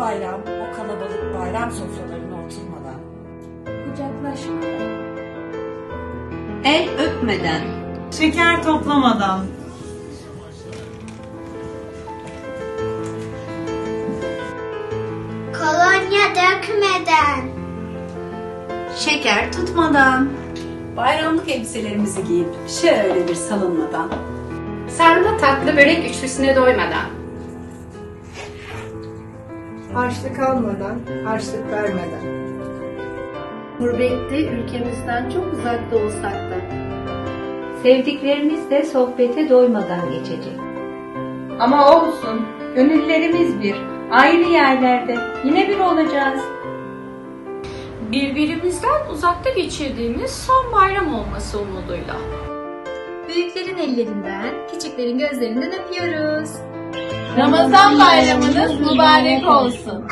bayram, o kalabalık bayram sofralarına oturmadan, Kucaklaşmadan. El öpmeden, Şeker toplamadan, Kolonya dökmeden. şeker tutmadan, Bayramlık elbiselerimizi giyip şöyle bir salınmadan, Sarma tatlı börek üçlüsüne doymadan. Harçlık almadan, harçlık vermeden. Gurbette ülkemizden çok uzakta olsak da sevdiklerimizle sohbete doymadan geçecek. Ama olsun, gönüllerimiz bir, ayrı yerlerde, yine bir olacağız. birbirimizden uzakta geçirdiğimiz son bayram olması umuduyla. Büyüklerin ellerinden, küçüklerin gözlerinden öpüyoruz. Ramazan bayramınız mübarek olsun.